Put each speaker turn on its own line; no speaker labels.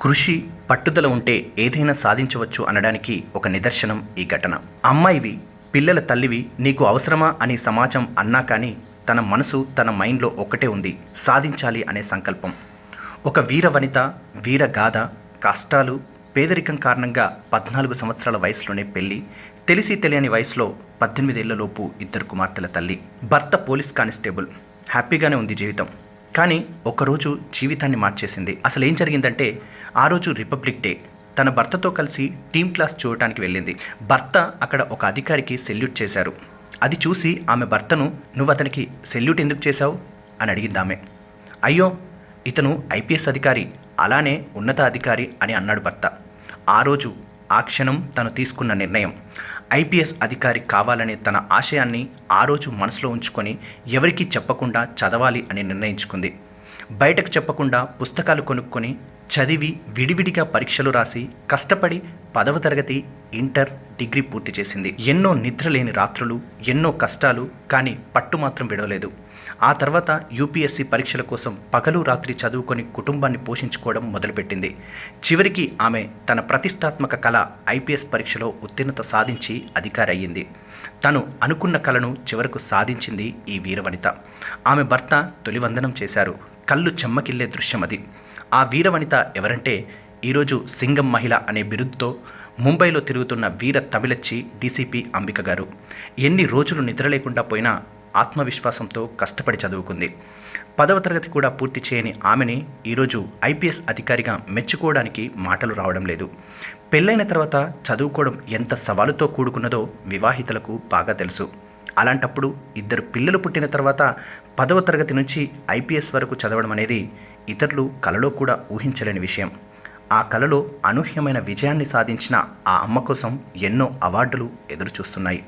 కృషి పట్టుదల ఉంటే ఏదైనా సాధించవచ్చు అనడానికి ఒక నిదర్శనం ఈ ఘటన. అమ్మాయివి పిల్లల తల్లివి నీకు అవసరమా అని సమాజం అన్నా కానీ తన మనసు తన మైండ్లో ఒక్కటే ఉంది సాధించాలి అనే సంకల్పం. ఒక వీర వనిత వీర గాథ కష్టాలు పేదరికం కారణంగా పద్నాలుగు సంవత్సరాల వయసులోనే పెళ్ళి తెలిసి తెలియని వయసులో పద్దెనిమిదేళ్ళలోపు ఇద్దరు కుమార్తెల తల్లి. భర్త పోలీస్ కానిస్టేబుల్. హ్యాపీగానే ఉంది జీవితం. కానీ ఒకరోజు జీవితాన్ని మార్చేసింది. అసలు ఏం జరిగిందంటే ఆ రోజు రిపబ్లిక్ డే. తన భర్తతో కలిసి టీమ్ క్లాస్ చూడటానికి వెళ్ళింది. భర్త అక్కడ ఒక అధికారికి సెల్యూట్ చేశారు. అది చూసి ఆమె భర్తను నువ్వు అతనికి సెల్యూట్ ఎందుకు చేశావు? అని అడిగింది ఆమె. అయ్యో ఇతను ఐపీఎస్ అధికారి అలానే ఉన్నత అధికారి అని అన్నాడు భర్త. ఆ రోజు ఆ క్షణం తను తీసుకున్న నిర్ణయం. ఐపీఎస్ అధికారి కావాలనే తన ఆశయాన్ని ఆ రోజు మనసులో ఉంచుకొని ఎవరికీ చెప్పకుండా చదవాలి అని నిర్ణయించుకుంది. బయటకు చెప్పకుండా పుస్తకాలు కొనుక్కొని చదివి విడివిడిగా పరీక్షలు రాసి కష్టపడి పదవ తరగతి ఇంటర్ డిగ్రీ పూర్తి చేసింది. ఎన్నో నిద్రలేని రాత్రులు ఎన్నో కష్టాలు కానీ పట్టు మాత్రం విడవలేదు. ఆ తర్వాత యూపీఎస్సీ పరీక్షల కోసం పగలు రాత్రి చదువుకొని కుటుంబాన్ని పోషించుకోవడం మొదలుపెట్టింది. చివరికి ఆమె తన ప్రతిష్టాత్మక కళ ఐపీఎస్ పరీక్షలో ఉత్తీర్ణత సాధించి అధికారయ్యింది. తను అనుకున్న కళను చివరకు సాధించింది ఈ వీరవనిత. ఆమె భర్త తొలివందనం చేశారు. కళ్ళు చెమ్మకిల్లే దృశ్యం అది ఆ వీరవనిత ఎవరంటే ఈరోజు సింగం మహిళ అనే బిరుదుతో ముంబైలో తిరుగుతున్న వీర తమిళచ్చి డీసీపీ అంబిక గారు ఎన్ని రోజులు నిద్ర లేకుండా పోయినా ఆత్మవిశ్వాసంతో కష్టపడి చదువుకుంది. పదవ తరగతి కూడా పూర్తి చేయని ఆమెని ఈరోజు ఐపీఎస్ అధికారిగా మెచ్చుకోవడానికి మాటలు రావడం లేదు. పెళ్ళైన తర్వాత చదువుకోవడం ఎంత సవాలుతో కూడుకున్నదో వివాహితులకు బాగా తెలుసు. అలాంటప్పుడు ఇద్దరు పిల్లలు పుట్టిన తర్వాత పదవ తరగతి నుంచి ఐపీఎస్ వరకు చదవడం అనేది ఇతరులు కలలో కూడా ఊహించలేని విషయం. ఆ కలలో అనూహ్యమైన విజయాన్ని సాధించిన ఆ అమ్మ కోసం ఎన్నో అవార్డులు ఎదురుచూస్తున్నాయి.